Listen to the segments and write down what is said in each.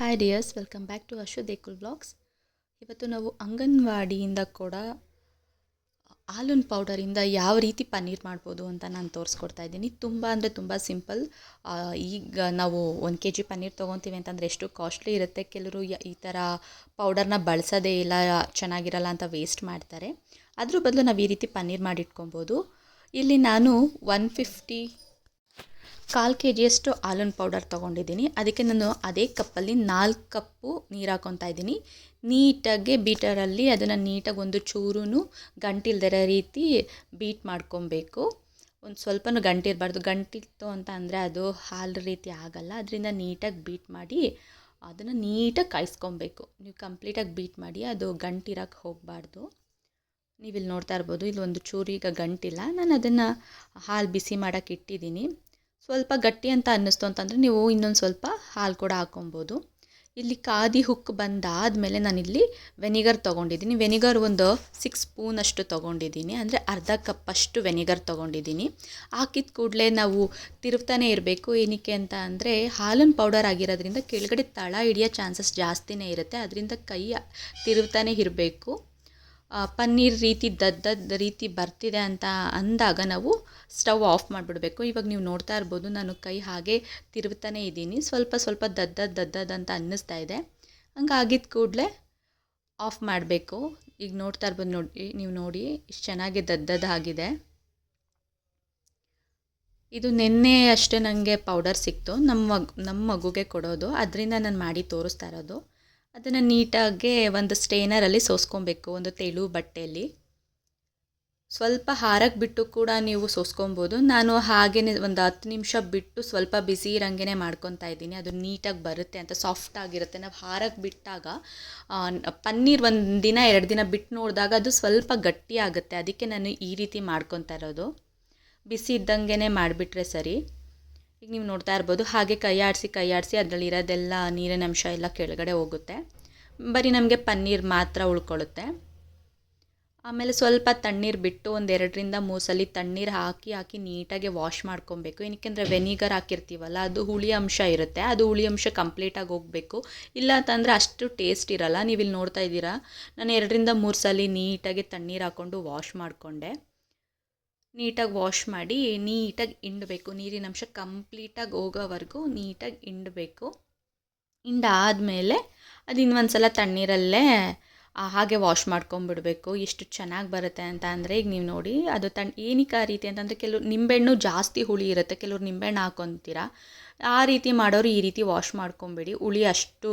Hi dears welcome back to Ashu ದೇಕುಲ್ blogs ಇವತ್ತು ನಾವು ಅಂಗನವಾಡಿಯಿಂದ ಕೂಡ ಹಾಲಿನ ಪೌಡರಿಂದ ಯಾವ ರೀತಿ ಪನ್ನೀರ್ ಮಾಡ್ಬೋದು ಅಂತ ನಾನು ತೋರಿಸ್ಕೊಡ್ತಾ ಇದ್ದೀನಿ. ತುಂಬ ಅಂದರೆ ತುಂಬ ಸಿಂಪಲ್ ಈಗ ನಾವು ಒಂದು ಕೆ ಜಿ ಪನ್ನೀರ್ ತೊಗೊತೀವಿ ಅಂತಂದರೆ ಎಷ್ಟು ಕಾಸ್ಟ್ಲಿ ಇರುತ್ತೆ. ಕೆಲವರು ಈ ಥರ ಪೌಡರ್ನ ಬಳಸೋದೇ ಇಲ್ಲ, ಚೆನ್ನಾಗಿರಲ್ಲ ಅಂತ ವೇಸ್ಟ್ ಮಾಡ್ತಾರೆ. ಅದ್ರ ಬದಲು ನಾವು ಈ ರೀತಿ ಪನ್ನೀರ್ ಮಾಡಿಟ್ಕೊಬೋದು. ಇಲ್ಲಿ ನಾನು ಒನ್ ಫಿಫ್ಟಿ ಕಾಲು ಕೆ ಜಿಯಷ್ಟು ಆಲನ್ ಪೌಡರ್ ತೊಗೊಂಡಿದ್ದೀನಿ. ಅದಕ್ಕೆ ನಾನು ಅದೇ ಕಪ್ಪಲ್ಲಿ ನಾಲ್ಕು ಕಪ್ಪು ನೀರು ಹಾಕೊತಾ ಇದ್ದೀನಿ. ನೀಟಾಗಿ ಬೀಟರಲ್ಲಿ ಅದನ್ನು ನೀಟಾಗಿ ಒಂದು ಚೂರು ಗಂಟಿಲ್ದಿರೋ ರೀತಿ ಬೀಟ್ ಮಾಡ್ಕೊಬೇಕು. ಒಂದು ಸ್ವಲ್ಪನೂ ಗಂಟಿರಬಾರ್ದು. ಗಂಟಿತ್ತು ಅಂತ ಅಂದರೆ ಅದು ಹಾಲು ರೀತಿ ಆಗಲ್ಲ. ಅದರಿಂದ ನೀಟಾಗಿ ಬೀಟ್ ಮಾಡಿ ಅದನ್ನು ನೀಟಾಗಿ ಕಾಯಿಸ್ಕೊಬೇಕು. ನೀವು ಕಂಪ್ಲೀಟಾಗಿ ಬೀಟ್ ಮಾಡಿ ಅದು ಗಂಟಿರಕ್ಕೆ ಹೋಗಬಾರ್ದು. ಇಲ್ಲಿ ನೋಡ್ತಾ ಇರ್ಬೋದು ಇಲ್ಲಿ ಒಂದು ಚೂರು ಈಗ ಗಂಟಿಲ್ಲ. ನಾನು ಅದನ್ನು ಹಾಲು ಬಿಸಿ ಮಾಡೋಕ್ಕೆ ಇಟ್ಟಿದ್ದೀನಿ. ಸ್ವಲ್ಪ ಗಟ್ಟಿ ಅಂತ ಅನ್ನಿಸ್ತು ಅಂತಂದರೆ ನೀವು ಇನ್ನೊಂದು ಸ್ವಲ್ಪ ಹಾಲು ಕೂಡ ಹಾಕ್ಕೊಬೋದು ಇಲ್ಲಿ ಕಾದಿ ಹುಕ್ ಬಂದಾದಮೇಲೆ ನಾನಿಲ್ಲಿ ವೆನಿಗರ್ ತೊಗೊಂಡಿದ್ದೀನಿ. ವೆನಿಗರ್ ಒಂದು ಸಿಕ್ಸ್ ಸ್ಪೂನಷ್ಟು ತೊಗೊಂಡಿದ್ದೀನಿ. ಅಂದರೆ ಅರ್ಧ ಕಪ್ಪಷ್ಟು ವೆನಿಗರ್ ತೊಗೊಂಡಿದ್ದೀನಿ. ಹಾಕಿದ ಕೂಡಲೇ ನಾವು ತಿರುಗ್ತಾನೆ ಇರಬೇಕು. ಏನಕ್ಕೆ ಅಂತ ಅಂದರೆ ಹಾಲಿನ ಪೌಡರ್ ಆಗಿರೋದ್ರಿಂದ ಕೆಳಗಡೆ ತಳ ಹಿಡಿಯೋ ಚಾನ್ಸಸ್ ಜಾಸ್ತಿನೇ ಇರುತ್ತೆ. ಅದರಿಂದ ಕೈ ತಿರುಗ್ತಾನೆ ಇರಬೇಕು. ಪನ್ನೀರ್ ರೀತಿ ದದ್ದದ ರೀತಿ ಬರ್ತಿದೆ ಅಂತ ಅಂದಾಗ ನಾವು ಸ್ಟವ್ ಆಫ್ ಮಾಡಿಬಿಡ್ಬೇಕು. ಇವಾಗ ನೀವು ನೋಡ್ತಾ ಇರ್ಬೋದು, ನಾನು ಕೈ ಹಾಗೆ ತಿರುವುತ್ತಾನೆ ಇದ್ದೀನಿ. ಸ್ವಲ್ಪ ಸ್ವಲ್ಪ ದದ್ದದ ದದ್ದದ ಅಂತ ಅನ್ನಿಸ್ತಾ ಇದೆ. ಹಂಗಾಗಿದ್ದ ಕೂಡಲೇ ಆಫ್ ಮಾಡಬೇಕು. ಈಗ ನೋಡ್ತಾ ಇರ್ಬೋದು ನೋಡಿ ನೀವು ನೋಡಿ, ಇಷ್ಟು ಚೆನ್ನಾಗಿ ದದ್ದದ ಆಗಿದೆ. ಇದು ನಿನ್ನೆ ಅಷ್ಟೇ ನನಗೆ ಪೌಡರ್ ಸಿಕ್ತು. ನಮ್ಮ ನಮ್ಮ ಮಗುಗೆ ಕೊಡೋದು. ಅದರಿಂದ ನಾನು ಮಾಡಿ ತೋರಿಸ್ತಾ ಇರೋದು. ಅದನ್ನು ನೀಟಾಗಿ ಒಂದು ಸ್ಟೇನರಲ್ಲಿ ಸೋಸ್ಕೊಬೇಕು, ಒಂದು ತೆಳು ಬಟ್ಟೆಯಲ್ಲಿ. ಸ್ವಲ್ಪ ಹಾರಕ್ಕೆ ಬಿಟ್ಟು ಕೂಡ ನೀವು ಸೋಸ್ಕೊಬೋದು. ನಾನು ಹಾಗೇ ಒಂದು ಹತ್ತು ನಿಮಿಷ ಬಿಟ್ಟು ಸ್ವಲ್ಪ ಬಿಸಿ ಇರಂಗೆ ಮಾಡ್ಕೊತಾ ಇದ್ದೀನಿ. ಅದು ನೀಟಾಗಿ ಬರುತ್ತೆ ಅಂತ ಸಾಫ್ಟ್ ಆಗಿರುತ್ತೆ. ನಾವು ಹಾರಕ್ಕೆ ಬಿಟ್ಟಾಗ ಪನ್ನೀರ್ ಒಂದು ದಿನ, ಎರಡು ದಿನ ಬಿಟ್ಟು ನೋಡಿದಾಗ ಅದು ಸ್ವಲ್ಪ ಗಟ್ಟಿ ಆಗುತ್ತೆ. ಅದಕ್ಕೆ ನಾನು ಈ ರೀತಿ ಮಾಡ್ಕೊತಾ ಇರೋದು. ಬಿಸಿ ಇದ್ದಂಗೆ ಮಾಡಿಬಿಟ್ರೆ ಸರಿ. ಈಗ ನೀವು ನೋಡ್ತಾ ಇರ್ಬೋದು, ಹಾಗೆ ಕೈ ಆಡಿಸಿ ಕೈ ಆಡಿಸಿ ಅದರಲ್ಲಿ ಇರೋದೆಲ್ಲ ನೀರಿನ ಅಂಶ ಎಲ್ಲ ಕೆಳಗಡೆ ಹೋಗುತ್ತೆ. ಬರೀ ನಮಗೆ ಪನ್ನೀರ್ ಮಾತ್ರ ಉಳ್ಕೊಳ್ಳುತ್ತೆ. ಆಮೇಲೆ ಸ್ವಲ್ಪ ತಣ್ಣೀರು ಬಿಟ್ಟು ಒಂದು ಎರಡರಿಂದ ಮೂರು ಸಲ ತಣ್ಣೀರು ಹಾಕಿ ಹಾಕಿ ನೀಟಾಗಿ ವಾಶ್ ಮಾಡ್ಕೊಬೇಕು. ಏನಕ್ಕೆಂದರೆ ವೆನಿಗರ್ ಹಾಕಿರ್ತೀವಲ್ಲ, ಅದು ಹುಳಿ ಅಂಶ ಇರುತ್ತೆ. ಅದು ಹುಳಿ ಅಂಶ ಕಂಪ್ಲೀಟಾಗಿ ಹೋಗಬೇಕು. ಇಲ್ಲ ಅಂತಂದರೆ ಅಷ್ಟು ಟೇಸ್ಟ್ ಇರಲ್ಲ. ನೀವು ಇಲ್ಲಿ ನೋಡ್ತಾ ಇದ್ದೀರಾ, ನಾನು ಎರಡರಿಂದ ಮೂರು ಸಲ ನೀಟಾಗಿ ತಣ್ಣೀರು ಹಾಕ್ಕೊಂಡು ವಾಶ್ ಮಾಡಿಕೊಂಡೆ. ನೀಟಾಗಿ ವಾಶ್ ಮಾಡಿ ನೀಟಾಗಿ ಹಿಂಡಬೇಕು. ನೀರಿನ ಅಂಶ ಕಂಪ್ಲೀಟಾಗಿ ಹೋಗೋವರೆಗೂ ನೀಟಾಗಿ ಹಿಂಡಬೇಕು. ಹಿಂಡಾದಮೇಲೆ ಅದು ಇನ್ನೊಂದು ಸಲ ತಣ್ಣೀರಲ್ಲೇ ಹಾಗೆ ವಾಶ್ ಮಾಡ್ಕೊಂಬಿಡಬೇಕು. ಎಷ್ಟು ಚೆನ್ನಾಗಿ ಬರುತ್ತೆ ಅಂತ ಅಂದರೆ ಈಗ ನೀವು ನೋಡಿ, ಅದು ತಣ್ಣ ಏನಕ್ಕೆ ಆ ರೀತಿ ಅಂತಂದರೆ ಕೆಲವು ನಿಂಬೆಹಣ್ಣು ಜಾಸ್ತಿ ಹುಳಿ ಇರುತ್ತೆ. ಕೆಲವ್ರು ನಿಂಬೆಹಣ್ಣು ಹಾಕೊತೀರಾ. ಆ ರೀತಿ ಮಾಡೋರು ಈ ರೀತಿ ವಾಶ್ ಮಾಡ್ಕೊಂಬಿಡಿ. ಹುಳಿ ಅಷ್ಟು,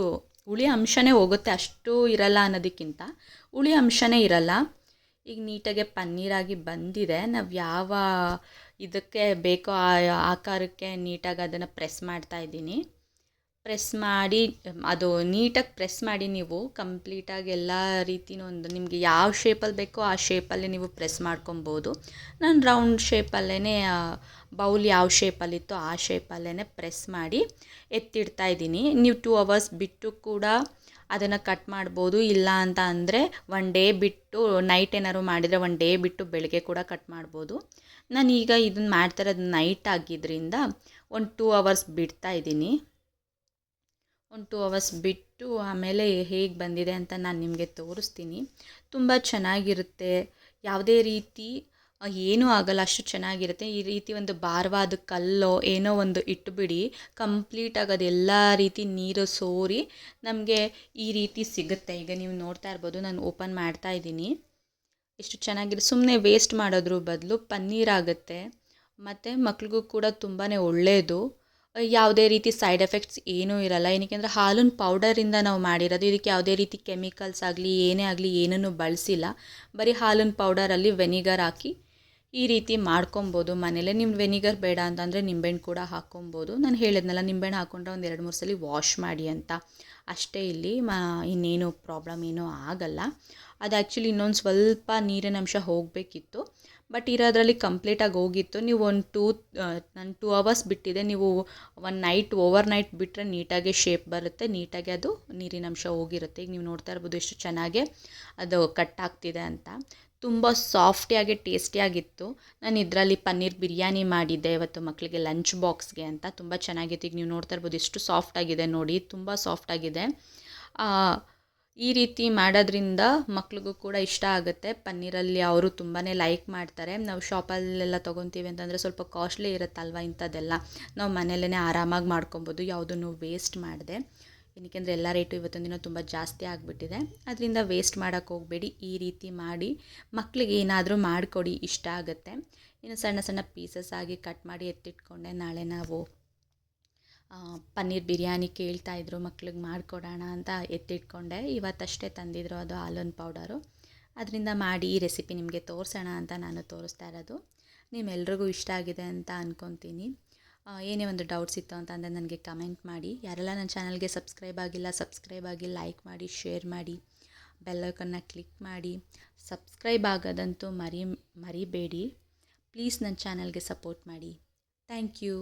ಹುಳಿ ಅಂಶನೇ ಹೋಗುತ್ತೆ. ಅಷ್ಟು ಇರಲ್ಲ ಅನ್ನೋದಕ್ಕಿಂತ ಹುಳಿ ಅಂಶನೇ ಇರಲ್ಲ. ಈಗ ನೀಟಾಗಿ ಪನ್ನೀರಾಗಿ ಬಂದಿದೆ. ನಾವು ಯಾವ ಇದಕ್ಕೆ ಬೇಕೋ ಆ ಆಕಾರಕ್ಕೆ ನೀಟಾಗಿ ಅದನ್ನು ಪ್ರೆಸ್ ಮಾಡ್ತಾ ಇದ್ದೀನಿ. ಪ್ರೆಸ್ ಮಾಡಿ, ಅದು ನೀಟಾಗಿ ಪ್ರೆಸ್ ಮಾಡಿ ನೀವು ಕಂಪ್ಲೀಟಾಗಿ ಎಲ್ಲ ರೀತಿನೂ ಒಂದು ನಿಮಗೆ ಯಾವ ಶೇಪಲ್ಲಿ ಬೇಕೋ ಆ ಶೇಪಲ್ಲಿ ನೀವು ಪ್ರೆಸ್ ಮಾಡ್ಕೊಬೋದು. ನಾನು ರೌಂಡ್ ಶೇಪಲ್ಲೇ ಬೌಲ್ ಯಾವ ಶೇಪಲ್ಲಿತ್ತೋ ಆ ಶೇಪಲ್ಲೇ ಪ್ರೆಸ್ ಮಾಡಿ ಎತ್ತಿಡ್ತಾ ಇದ್ದೀನಿ. ನೀವು ಟೂ ಅವರ್ಸ್ ಬಿಟ್ಟು ಕೂಡ ಅದನ್ನು ಕಟ್ ಮಾಡ್ಬೋದು, ಇಲ್ಲ ಅಂತ ಅಂದರೆ ಒನ್ ಡೇ ಬಿಟ್ಟು ನೈಟ್ ಏನಾದ್ರು ಮಾಡಿದರೆ ಒನ್ ಡೇ ಬಿಟ್ಟು ಬೆಳಗ್ಗೆ ಕೂಡ ಕಟ್ ಮಾಡ್ಬೋದು. ನಾನು ಈಗ ಇದನ್ನು ಮಾಡ್ತಾ ಇರೋದು ನೈಟ್ ಆಗಿದ್ದರಿಂದ ಒಂದು ಟೂ ಅವರ್ಸ್ ಬಿಡ್ತಾ ಇದ್ದೀನಿ. ಒಂದು ಟೂ ಅವರ್ಸ್ ಬಿಟ್ಟು ಆಮೇಲೆ ಹೇಗೆ ಬಂದಿದೆ ಅಂತ ನಾನು ನಿಮಗೆ ತೋರಿಸ್ತೀನಿ. ತುಂಬ ಚೆನ್ನಾಗಿರುತ್ತೆ. ಯಾವುದೇ ರೀತಿ ಏನೂ ಆಗಲ್ಲ, ಅಷ್ಟು ಚೆನ್ನಾಗಿರುತ್ತೆ. ಈ ರೀತಿ ಒಂದು ಭಾರವಾದ ಕಲ್ಲೋ ಏನೋ ಒಂದು ಇಟ್ಬಿಡಿ ಕಂಪ್ಲೀಟಾಗಿ ಅದೆಲ್ಲ ರೀತಿ ನೀರು ಸೋರಿ ನಮಗೆ ಈ ರೀತಿ ಸಿಗುತ್ತೆ. ಈಗ ನೀವು ನೋಡ್ತಾ ಇರ್ಬೋದು, ನಾನು ಓಪನ್ ಮಾಡ್ತಾ ಇದ್ದೀನಿ. ಎಷ್ಟು ಚೆನ್ನಾಗಿದೆ. ಸುಮ್ಮನೆ ವೇಸ್ಟ್ ಮಾಡೋದ್ರ ಬದಲು ಪನ್ನೀರ್ ಆಗುತ್ತೆ. ಮತ್ತು ಮಕ್ಳಿಗೂ ಕೂಡ ತುಂಬಾ ಒಳ್ಳೆಯದು ಯಾವುದೇ ರೀತಿ ಸೈಡ್ ಎಫೆಕ್ಟ್ಸ್ ಏನೂ ಇರಲ್ಲ. ಏನಕ್ಕೆ ಅಂದರೆ ಹಾಲಿನ ಪೌಡರಿಂದ ನಾವು ಮಾಡಿರೋದು. ಇದಕ್ಕೆ ಯಾವುದೇ ರೀತಿ ಕೆಮಿಕಲ್ಸ್ ಆಗಲಿ, ಏನೇ ಆಗಲಿ, ಏನನ್ನು ಬಳಸಿಲ್ಲ. ಬರೀ ಹಾಲಿನ ಪೌಡರಲ್ಲಿ ವೆನಿಗರ್ ಹಾಕಿ ಈ ರೀತಿ ಮಾಡ್ಕೊಬೋದು. ಮನೇಲೆ ನಿಮ್ಮ ವೆನಿಗರ್ ಬೇಡ ಅಂತಂದರೆ ನಿಂಬೆಹಣ್ಣು ಕೂಡ ಹಾಕ್ಕೊಬೋದು ನಾನು ಹೇಳಿದ್ನಲ್ಲ ನಿಂಬೆಹಣ್ಣು ಹಾಕ್ಕೊಂಡ್ರೆ ಒಂದು ಎರಡು, ಮೂರು ಸಲ ವಾಶ್ ಮಾಡಿ ಅಂತ. ಅಷ್ಟೇ ಇಲ್ಲಿ, ಮಾ, ಇನ್ನೇನು ಪ್ರಾಬ್ಲಮ್ ಏನೂ ಆಗಲ್ಲ. ಅದು ಆ್ಯಕ್ಚುಲಿ ಇನ್ನೊಂದು ಸ್ವಲ್ಪ ನೀರಿನ ಅಂಶ ಹೋಗಬೇಕಿತ್ತು. ಬಟ್ ಇರೋದ್ರಲ್ಲಿ ಕಂಪ್ಲೀಟಾಗಿ ಹೋಗಿತ್ತು. ನೀವು ಒಂದು ಟೂ ನಾನು ಟೂ ಅವರ್ಸ್ ಬಿಟ್ಟಿದೆ. ನೀವು ಒನ್ ನೈಟ್ ಓವರ್ ನೈಟ್ ಬಿಟ್ಟರೆ ನೀಟಾಗಿ ಶೇಪ್ ಬರುತ್ತೆ. ನೀಟಾಗಿ ಅದು ನೀರಿನ ಅಂಶ ಹೋಗಿರುತ್ತೆ. ಈಗ ನೀವು ನೋಡ್ತಾ ಇರ್ಬೋದು ಎಷ್ಟು ಚೆನ್ನಾಗೆ ಅದು ಕಟ್ ಆಗ್ತಿದೆ ಅಂತ. ತುಂಬ ಸಾಫ್ಟಿಯಾಗಿ ಟೇಸ್ಟಿಯಾಗಿತ್ತು ನಾನು ಇದರಲ್ಲಿ ಪನ್ನೀರ್ ಬಿರಿಯಾನಿ ಮಾಡಿದ್ದೆ ಇವತ್ತು ಮಕ್ಕಳಿಗೆ ಲಂಚ್ ಬಾಕ್ಸ್ಗೆ ಅಂತ. ತುಂಬ ಚೆನ್ನಾಗಿತ್ತು. ಈಗ ನೀವು ನೋಡ್ತಾ ಇರ್ಬೋದು ಎಷ್ಟು ಸಾಫ್ಟಾಗಿದೆ ನೋಡಿ. ತುಂಬ ಸಾಫ್ಟಾಗಿದೆ ಈ ರೀತಿ ಮಾಡೋದ್ರಿಂದ ಮಕ್ಳಿಗೂ ಕೂಡ ಇಷ್ಟ ಆಗುತ್ತೆ. ಪನ್ನೀರಲ್ಲಿ ಅವರು ತುಂಬಾ ಲೈಕ್ ಮಾಡ್ತಾರೆ. ನಾವು ಶಾಪಲ್ಲೆಲ್ಲ ತೊಗೊತೀವಿ ಅಂತಂದರೆ ಸ್ವಲ್ಪ ಕಾಸ್ಟ್ಲಿ ಇರುತ್ತಲ್ವ ಇಂಥದ್ದೆಲ್ಲ. ನಾವು ಮನೆಯಲ್ಲೇ ಆರಾಮಾಗಿ ಮಾಡ್ಕೊಬೋದು. ಯಾವುದನ್ನು ವೇಸ್ಟ್ ಮಾಡಿದೆ. ಏನಕ್ಕೆ ಅಂದರೆ ಎಲ್ಲ ರೇಟು ಇವತ್ತೊಂದು ದಿನ ತುಂಬ ಜಾಸ್ತಿ ಆಗಿಬಿಟ್ಟಿದೆ. ಅದರಿಂದ ವೇಸ್ಟ್ ಮಾಡೋಕ್ಕೆ ಹೋಗಬೇಡಿ. ಈ ರೀತಿ ಮಾಡಿ ಮಕ್ಕಳಿಗೆ ಏನಾದರೂ ಮಾಡಿಕೊಡಿ, ಇಷ್ಟ ಆಗುತ್ತೆ. ಇನ್ನು ಸಣ್ಣ ಸಣ್ಣ ಪೀಸಸ್ ಆಗಿ ಕಟ್ ಮಾಡಿ ಎತ್ತಿಟ್ಕೊಂಡೆ. ನಾಳೆ ನಾವು ಪನ್ನೀರ್ ಬಿರಿಯಾನಿ ಕೇಳ್ತಾಯಿದ್ರು ಮಕ್ಳಿಗೆ ಮಾಡಿಕೊಡೋಣ ಅಂತ ಎತ್ತಿಟ್ಕೊಂಡೆ. ಇವತ್ತಷ್ಟೇ ತಂದಿದ್ರು ಅದು ಆಲೂನ್ ಪೌಡರು ಅದರಿಂದ ಮಾಡಿ ಈ ರೆಸಿಪಿ ನಿಮಗೆ ತೋರಿಸೋಣ ಅಂತ ನಾನು ತೋರಿಸ್ತಾ ಇರೋದು. ನಿಮ್ಮೆಲ್ರಿಗೂ ಇಷ್ಟ ಆಗಿದೆ ಅಂತ ಅಂದ್ಕೊತೀನಿ ಏನೇ ಒಂದು ಡೌಟ್ಸ್ ಇತ್ತು ಅಂತ ಅಂದರೆ ನನಗೆ ಕಮೆಂಟ್ ಮಾಡಿ. ಯಾರೆಲ್ಲ ನನ್ನ ಚಾನಲ್ಗೆ ಸಬ್ಸ್ಕ್ರೈಬ್ ಆಗಿಲ್ಲ ಸಬ್ಸ್ಕ್ರೈಬ್ ಆಗಿ ಲೈಕ್ ಮಾಡಿ ಶೇರ್ ಮಾಡಿ ಬೆಲ್ಲೈಕನ್ನ ಕ್ಲಿಕ್ ಮಾಡಿ. ಸಬ್ಸ್ಕ್ರೈಬ್ ಆಗೋದಂತೂ ಮರಿ, ಮರಿಬೇಡಿ. ಪ್ಲೀಸ್ ನನ್ನ ಚಾನಲ್ಗೆ ಸಪೋರ್ಟ್ ಮಾಡಿ. Thank you